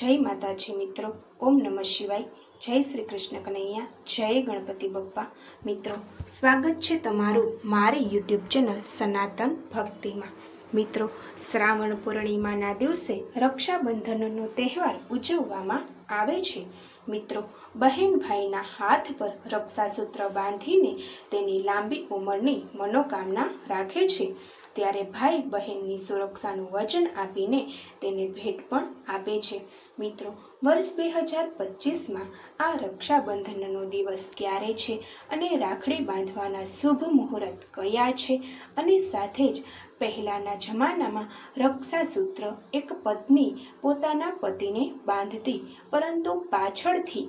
જય માતાજી મિત્રો, ઓમ નમઃ શિવાય, જય શ્રી કૃષ્ણ કનૈયા, જય ગણપતિ બપ્પા. મિત્રો, સ્વાગત છે તમારું મારી યુટ્યુબ ચેનલ સનાતન ભક્તિમાં. મિત્રો, શ્રાવણ પૂર્ણિમાના દિવસે રક્ષાબંધનનો તહેવાર ઉજવવામાં આવે છે. મિત્રો બહેન ભાઈના હાથ પર રક્ષાસૂત્ર બાંધીને તેની લાંબી ઉંમરની મનોકામના રાખે છે. ત્યારે ભાઈ બહેનની સુરક્ષાનું વચન આપીને તેને ભેટ પણ આપે છે. મિત્રો, વર્ષ બે હજાર પચીસમાં આ રક્ષાબંધનનો દિવસ ક્યારે છે અને રાખડી બાંધવાના શુભ મુહૂર્ત કયા છે અને સાથે જ પહેલાંના જમાનામાં રક્ષાસૂત્ર એક પત્ની પોતાના પતિને બાંધતી, પરંતુ પાછળથી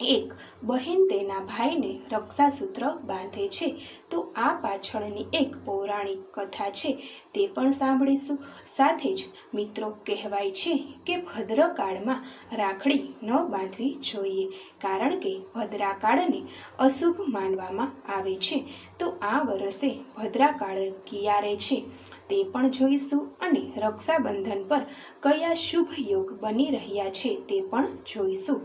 એક બહેન તેના ભાઈને રક્ષાસૂત્ર બાંધે છે. તો આ પાછળની એક પૌરાણિક કથા છે. તે પણ સાંભળીશું. સાથે જ મિત્રો કહેવાય છે કે ભદ્રકાળમાં રાખડી ન બાંધવી જોઈએ, કારણ કે ભદ્રાકાળને અશુભ માનવામાં આવે છે. તો આ વર્ષે ભદ્રાકાળ કિયારે છે? તે પણ જોઈશું અને રક્ષાબંધન પર કયા શુભ યોગ બની રહ્યા છે તે પણ જોઈશું.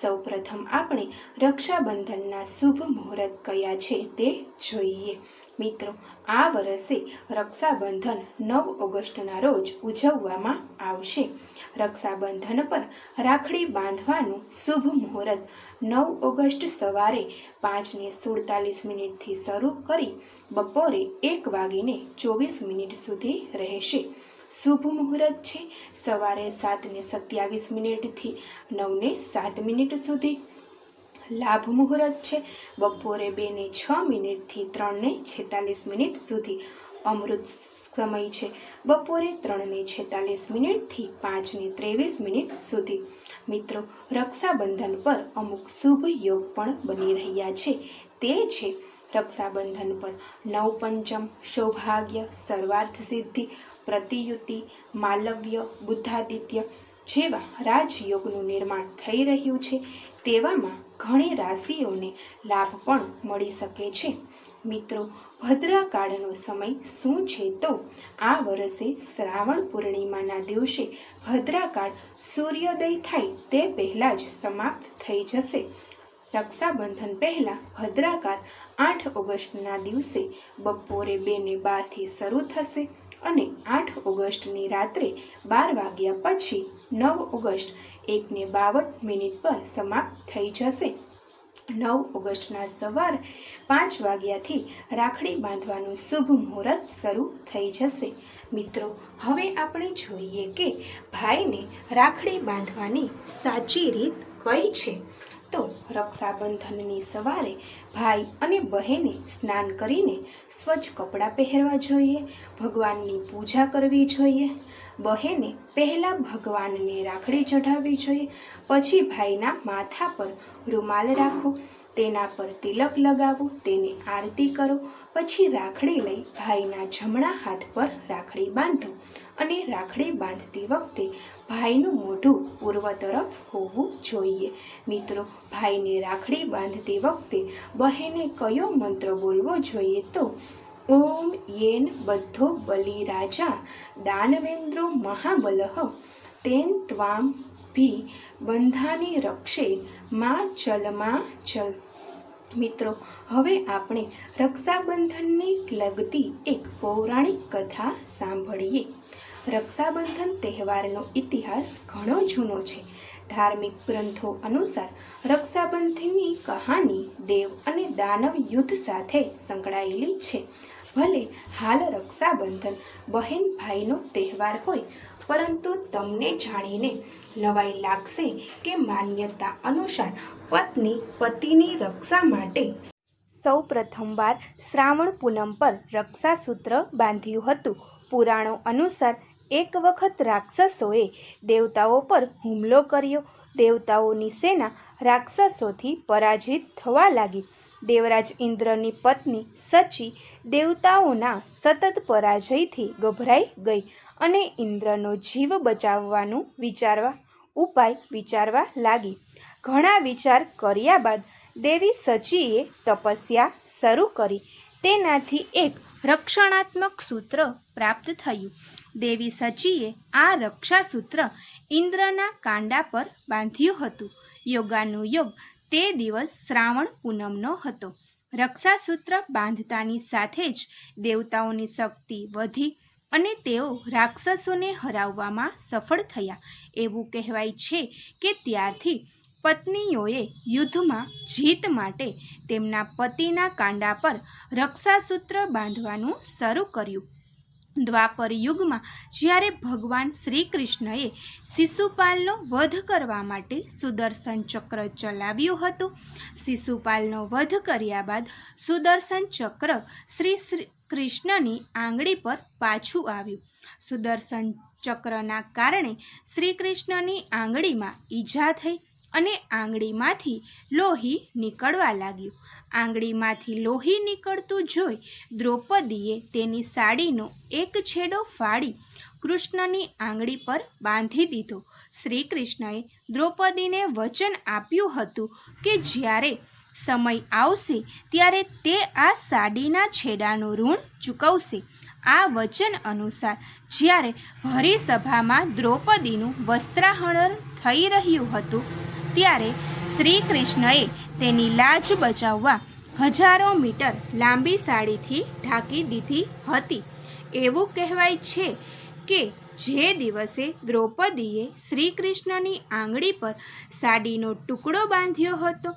સૌપ્રથમ આપણે રક્ષાબંધનના શુભ મુહૂર્ત કયા છે તે જોઈએ. મિત્રો, આ વર્ષે રક્ષાબંધન નવ ઓગસ્ટના રોજ ઉજવવામાં આવશે. રક્ષાબંધન પર રાખડી બાંધવાનું શુભ મુહૂર્ત નવ ઓગસ્ટ સવારે પાંચને સુડતાલીસ મિનિટથી શરૂ કરી બપોરે એક વાગીને ચોવીસ મિનિટ સુધી રહેશે. શુભ મુહૂર્ત છે. સવારે સાતને સત્યાવીસ મિનિટથી નવને સાત મિનિટ સુધી લાભ મુહૂર્ત છે. બપોરે બેને છ મિનિટથી ત્રણને છેતાલીસ મિનિટ સુધી અમૃત સમય છે. બપોરે ત્રણને છેતાલીસ મિનિટથી પાંચને ત્રેવીસ મિનિટ સુધી. મિત્રો, રક્ષાબંધન પર અમુક શુભ યોગ પણ બની રહ્યા છે. તે છે રક્ષાબંધન પર નવપંચમ સૌભાગ્ય, સર્વાર્થ સિદ્ધિ, પ્રતિયુતિ, માલવ્ય, બુદ્ધાદિત્ય જેવા રાજયોગનું નિર્માણ થઈ રહ્યું છે, તેવામાં ઘણી રાશિઓને લાભ પણ મળી શકે છે. મિત્રો, ભદ્રાકાળનો સમય શું છે તો આ વર્ષે શ્રાવણ પૂર્ણિમાના દિવસે ભદ્રાકાળ સૂર્યોદય થાય તે પહેલાં જ સમાપ્ત થઈ જશે. રક્ષાબંધન પહેલાં ભદ્રાકાળ આઠ ઓગસ્ટના દિવસે બપોરે બેને બારથી શરૂ થશે. અને આઠ ઓગસ્ટની રાત્રે બાર વાગ્યા પછી નવ ઓગસ્ટ એકને બાવન મિનિટ પર સમાપ્ત થઈ જશે. નવ ઓગસ્ટના સવાર પાંચ વાગ્યાથી રાખડી બાંધવાનું શુભ મુહૂર્ત શરૂ થઈ જશે. મિત્રો, હવે આપણે જોઈએ કે ભાઈને રાખડી બાંધવાની સાચી રીત કઈ છે? તો રક્ષાબંધનની સવારે ભાઈ અને બહેને સ્નાન કરીને સ્વચ્છ કપડાં પહેરવા જોઈએ, ભગવાનની પૂજા કરવી જોઈએ, બહેને પહેલાં ભગવાનને રાખડી ચઢાવવી જોઈએ, પછી ભાઈના માથા પર રૂમાલ રાખો, તેના પર તિલક લગાવો, તેને આરતી કરો, પછી રાખડી લઈ ભાઈના જમણા હાથ પર રાખડી બાંધો અને રાખડી બાંધતી વખતે ભાઈનું મોઢું પૂર્વ તરફ હોવું જોઈએ. મિત્રો, ભાઈને રાખડી બાંધતી વખતે બહેને કયો મંત્ર બોલવો જોઈએ તો, ઓમ યેન બધો બલિ રાજા દાનવેન્દ્રો મહાબલહ, તેન ત્વામ ભી બંધાની રક્ષે, મા ચલ મા ચલ. મિત્રો, હવે આપણે રક્ષાબંધનને લગતી એક પૌરાણિક કથા સાંભળીએ. રક્ષાબંધન તહેવારનો ઇતિહાસ ઘણો જૂનો છે. ધાર્મિક ગ્રંથો અનુસાર રક્ષાબંધનની કહાની દેવ અને દાનવ યુદ્ધ સાથે સંકળાયેલી છે. ભલે હાલ રક્ષાબંધન બહેન ભાઈનો તહેવાર હોય, પરંતુ તમને જાણીને નવાઈ લાગશે કે માન્યતા અનુસાર પત્ની પતિની રક્ષા માટે સૌ પ્રથમવાર શ્રાવણ પૂનમ પર રક્ષાસૂત્ર બાંધ્યું હતું. પુરાણો અનુસાર એક વખત રાક્ષસોએ દેવતાઓ પર હુમલો કર્યો. દેવતાઓની સેના રાક્ષસોથી પરાજિત થવા લાગી. દેવરાજ ઇન્દ્રની પત્ની સચી દેવતાઓના સતત પરાજયથી ગભરાઈ ગઈ અને ઇન્દ્રનો જીવ બચાવવાનું વિચારવા, ઉપાય વિચારવા લાગી. ઘણા વિચાર કર્યા બાદ દેવી સચીએ તપસ્યા શરૂ કરી. તેનાથી એક રક્ષણાત્મક સૂત્ર પ્રાપ્ત થયું. દેવી સચીએ આ રક્ષાસૂત્ર ઇન્દ્રના કાંડા પર બાંધ્યું હતું. યોગાનું યોગ તે દિવસ શ્રાવણ પૂનમનો હતો. રક્ષાસૂત્ર બાંધતાની સાથે જ દેવતાઓની શક્તિ વધી અને તેઓ રાક્ષસોને હરાવવામાં સફળ થયા. એવું કહેવાય છે કે ત્યારથી પત્નીઓએ યુદ્ધમાં જીત માટે તેમના પતિના કાંડા પર રક્ષાસૂત્ર બાંધવાનું શરૂ કર્યું. દ્વાપર યુગમાં જ્યારે ભગવાન શ્રી કૃષ્ણએ શિશુપાલનો વધ કરવા માટે સુદર્શન ચક્ર ચલાવ્યું હતું, શિશુપાલનો વધ કર્યા બાદ સુદર્શન ચક્ર શ્રી શ્રી કૃષ્ણની આંગળી પર પાછું આવ્યું. સુદર્શન ચક્રના કારણે શ્રી કૃષ્ણની આંગળીમાં ઈજા થઈ અને આંગળીમાંથી લોહી નીકળવા લાગ્યું. આંગળીમાંથી લોહી નીકળતું જોઈ દ્રૌપદીએ તેની સાડીનો એક છેડો ફાડી કૃષ્ણની આંગળી પર બાંધી દીધો. શ્રી કૃષ્ણએ દ્રૌપદીને વચન આપ્યું હતું કે જ્યારે સમય આવશે ત્યારે તે આ સાડીના છેડાનું ઋણ ચૂકવશે. આ વચન અનુસાર જ્યારે ભરી સભામાં દ્રૌપદીનું વસ્ત્રાહરણ થઈ રહ્યું હતું ત્યારે શ્રી કૃષ્ણએ તેની લાજ બચાવવા હજારો મીટર લાંબી સાડીથી ઢાંકી દીધી હતી. એવું કહેવાય છે કે જે દિવસે દ્રૌપદીએ શ્રી કૃષ્ણની આંગળી પર સાડીનો ટુકડો બાંધ્યો હતો,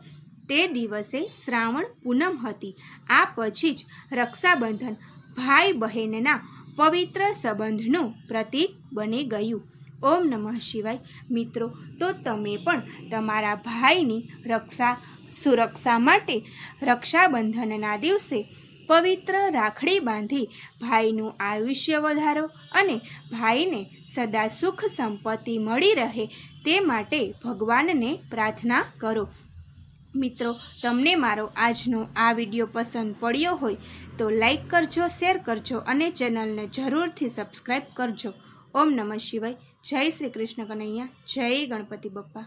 તે દિવસે શ્રાવણ પૂનમ હતી. આ પછી જ રક્ષાબંધન ભાઈ બહેનના પવિત્ર સંબંધનું પ્રતીક બની ગયું. ઓમ નમઃ શિવાય. મિત્રો, તો તમે પણ તમારા ભાઈની રક્ષા, સુરક્ષા માટે રક્ષાબંધનના દિવસે પવિત્ર રાખડી બાંધી ભાઈનું આયુષ્ય વધારો અને ભાઈને સદા સુખ સંપત્તિ મળી રહે તે માટે ભગવાનને પ્રાર્થના કરો. મિત્રો, તમને મારો આજનો આ વીડિયો પસંદ પડ્યો હોય તો લાઈક કરજો, શેર કરજો અને ચેનલને જરૂરથી સબસ્ક્રાઈબ કરજો. ઓમ નમઃ શિવાય. જય શ્રી કૃષ્ણ કનૈયા જય ગણપતિ બપ્પા